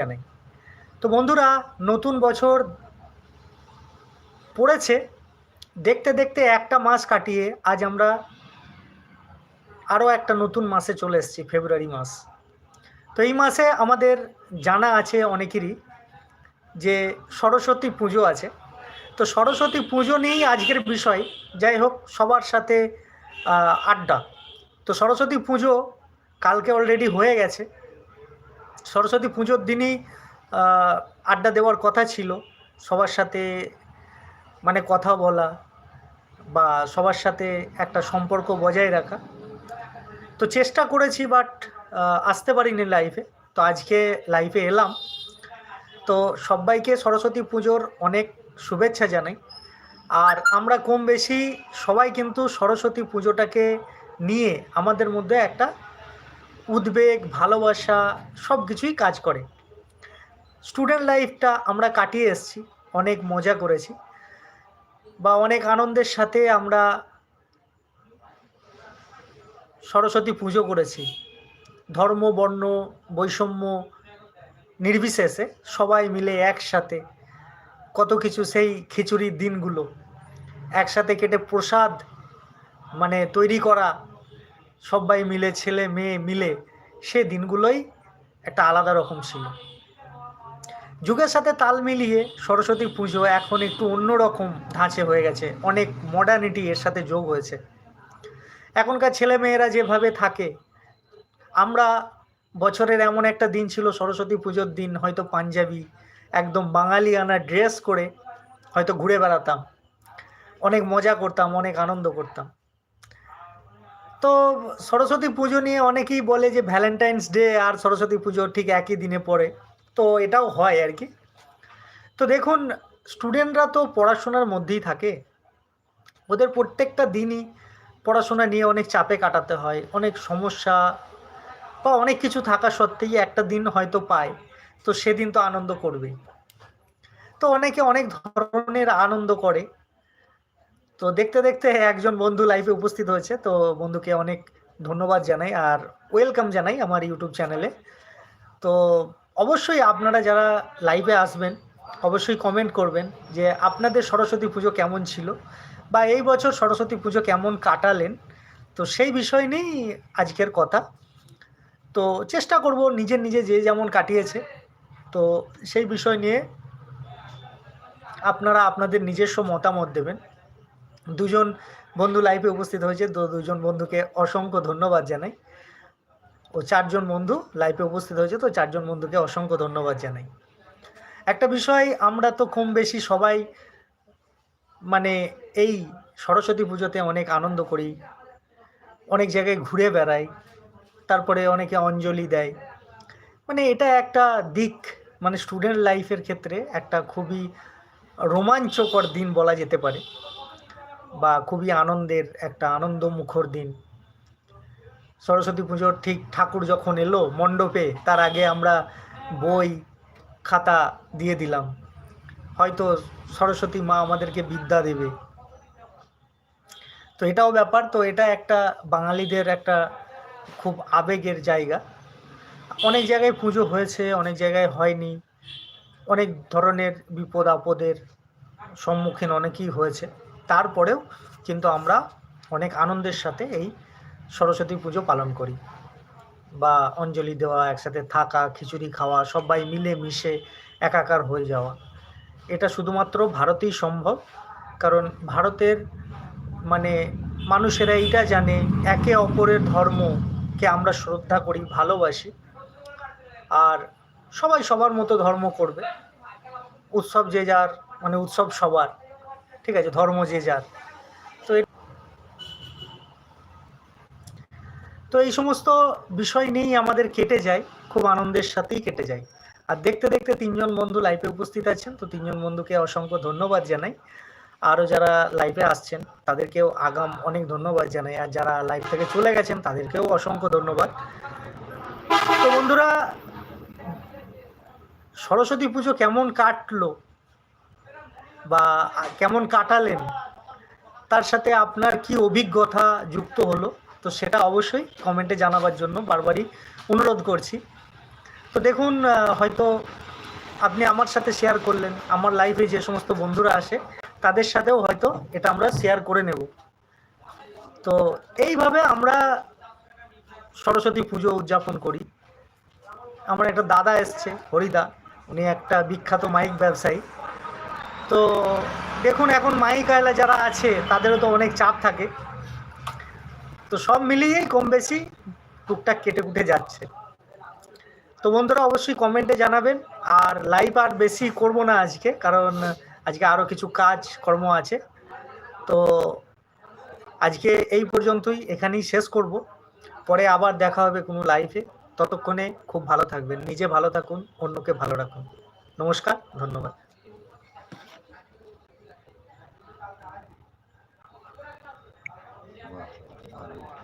জানাই তো বন্ধুরা, নতুন বছর পড়েছে। দেখতে দেখতে একটা মাস কাটিয়ে আজ আমরা আরও একটা নতুন মাসে চলে এসেছি, ফেব্রুয়ারি মাস। তো এই মাসে আমাদের জানা আছে অনেকেরই যে সরস্বতী পুজো আছে। তো সরস্বতী পুজো নিয়েই আজকের বিষয়। যাই হোক, সবার সাথে আড্ডা। তো সরস্বতী পুজো কালকে অলরেডি হয়ে গেছে। সরস্বতী পুজোর দিনই আড্ডা দেওয়ার কথা ছিল। সবার সাথে মানে কথা বলা বা সবার সাথে একটা সম্পর্ক বজায় রাখা। তো চেষ্টা করেছি বাট আসতে পারিনি লাইফে তো আজকে লাইফে এলাম। তো সবাইকে সরস্বতী পুজোর অনেক শুভেচ্ছা জানাই। আর আমরা কম বেশি সবাই কিন্তু সরস্বতী পুজোটাকে নিয়ে আমাদের মধ্যে একটা উদ্বেগ, ভালোবাসা সব কিছুই কাজ করে। স্টুডেন্ট লাইফটা আমরা কাটিয়ে এসেছি, অনেক মজা করেছি বা অনেক আনন্দের সাথে আমরা সরস্বতী পুজো করেছি। ধর্ম, বর্ণ, বৈষম্য নির্বিশেষে সবাই মিলে একসাথে কত কিছু সেই খিচুড়ির দিনগুলো একসাথে কেটে প্রসাদ মানে তৈরি করা সবাই মিলে, ছেলে, মেয়ে মিলে সে দিনগুলোই একটা আলাদা রকম ছিল। যুগের সাথে তাল মিলিয়ে সরস্বতী পুজো এখন একটু অন্যরকম ধাঁচে হয়ে গেছে। অনেক মডার্নিটি এর সাথে যোগ হয়েছে। এখনকার ছেলে মেয়েরা যেভাবে থাকে, আমরা বছরের এমন একটা দিন ছিল, সরস্বতী পুজোর দিন, হয়তো পাঞ্জাবি, একদম বাঙালি আনা ড্রেস করে হয়তো ঘুরে বেড়াতাম। অনেক মজা করতাম, অনেক আনন্দ করতাম। তো সরস্বতী পুজো নিয়ে অনেকেই বলে যে ভ্যালেন্টাইন্স ডে আর সরস্বতী পুজো ঠিক একই দিনে পড়ে। তো এটাও হয় আর কি। তো দেখুন স্টুডেন্টরা তো পড়াশোনার মধ্যেই থাকে। ওদের প্রত্যেকটা দিনই পড়াশোনা নিয়ে অনেক চাপে কাটাতে হয়, অনেক সমস্যা বা অনেক কিছু থাকা সত্ত্বেই একটা দিন হয়তো পায়, তো সেদিন তো আনন্দ করবেই। তো অনেকে অনেক ধরনের আনন্দ করে। তো দেখতে দেখতে একজন বন্ধু লাইফে উপস্থিত হয়েছে। তো বন্ধুকে অনেক ধন্যবাদ জানাই আর ওয়েলকাম জানাই আমার ইউটিউব চ্যানেলে তো অবশ্যই আপনারা যারা লাইভে আসবেন, অবশ্যই কমেন্ট করবেন যে আপনাদের সরস্বতী পুজো কেমন ছিল বা এই বছর সরস্বতী পুজো কেমন কাটালেন। তো সেই বিষয় নিয়েই আজকের কথা। তো চেষ্টা করব নিজের নিজে যে যেমন কাটিয়েছে। তো সেই বিষয় নিয়ে আপনারা আপনাদের নিজস্ব মতামত দেবেন। দুজন বন্ধু লাইভে উপস্থিত হয়েছে। তো দুজন বন্ধুকে অসংখ্য ধন্যবাদ জানাই। ও চারজন বন্ধু লাইভে উপস্থিত হয়েছে, তো চারজন বন্ধুকে অসংখ্য ধন্যবাদ জানাই। একটা বিষয় আমরা তো কম বেশি সবাই মানে এই সরস্বতী পুজোতে অনেক আনন্দ করি, অনেক জায়গায় ঘুরে বেড়াই, তারপরে অনেকে অঞ্জলি দেয়। মানে এটা একটা দিক মানে স্টুডেন্ট লাইফের ক্ষেত্রে একটা খুবই রোমাঞ্চকর দিন বলা যেতে পারে। বা খুবই আনন্দের একটা আনন্দ মুখর দিন। সরস্বতী পুজোর ঠিক ঠাকুর যখন এলো মণ্ডপে, তার আগে আমরা বই, খাতা দিয়ে দিলাম। হয়তো সরস্বতী মা আমাদেরকে বিদ্যা দেবে। তো এটাও ব্যাপার, তো এটা একটা বাঙালিদের একটা খুব আবেগের জায়গা। অনেক জায়গায় পুজো হয়েছে, অনেক জায়গায় হয়নি। অনেক ধরনের বিপদ আপদের সম্মুখীন অনেকেই হয়েছে। তারপরেও কিন্তু আমরা অনেক আনন্দের সাথে এই সরস্বতী পুজো পালন করি। বা অঞ্জলি দেওয়া, একসাথে থাকা, খিচুড়ি খাওয়া, সবাই মিলে মিশে একাকার হয়ে যাওয়া। এটা শুধুমাত্র ভারতেই সম্ভব, কারণ ভারতের মানে মানুষেরা এইটা জানে, একে অপরের ধর্মকে আমরা শ্রদ্ধা করি, ভালোবাসি। আর সবাই সবার মতো ধর্ম করবে। উৎসব যে যার মানে উৎসব সবার। ঠিক আছে, ধর্ম যে যার। তো তো এই সমস্ত বিষয় নিয়েই আমাদের কেটে যায়, খুব আনন্দের সাথেই কেটে যায়। আর দেখতে দেখতে তিনজন বন্ধু লাইভে উপস্থিত আছেন, তো তিনজন বন্ধুকে অসংখ্য ধন্যবাদ জানাই। আরও যারা লাইভে আসছেন, তাদেরকেও আগাম অনেক ধন্যবাদ জানাই। আর যারা লাইভ থেকে চলে গেছেন, তাদেরকেও অসংখ্য ধন্যবাদ। তো বন্ধুরা, সরস্বতী পুজো কেমন কাটলো? বা কেমন কাটালেন, তার সাথে আপনার কি অভিজ্ঞতা যুক্ত হলো? তো সেটা অবশ্যই কমেন্টে জানাবার জন্য বারবারই অনুরোধ করছি। তো দেখুন হয়তো আপনি আমার সাথে শেয়ার করলেন, আমার লাইফে যে সমস্ত বন্ধুরা আসে, তাদের সাথেও হয়তো এটা আমরা শেয়ার করে নেব। তো এইভাবে আমরা সরস্বতী পুজো উদযাপন করি। আমার একটা দাদা এসছে, হরিদা, উনি একটা বিখ্যাত মাইক ব্যবসায়ী। তো দেখুন, এখন মাইক আয়লা যারা আছে, তাদেরও তো অনেক চাপ থাকে। তো সব মিলিয়েই কম বেশি টুকটাক কেটে কুটে যাচ্ছে। তো বন্ধুরা, অবশ্যই কমেন্টে জানাবেন। আর লাইভ আর বেশি করব না আজকে, কারণ আজকে আরও কিছু কাজ, কর্ম আছে। তো আজকে এই পর্যন্তই, এখানেই শেষ করব। পরে আবার দেখা হবে কোনো লাইভে ততক্ষণে খুব ভালো থাকবেন। নিজে ভালো থাকুন, অন্যকে ভালো রাখুন। নমস্কার, ধন্যবাদ। பாருங்கள்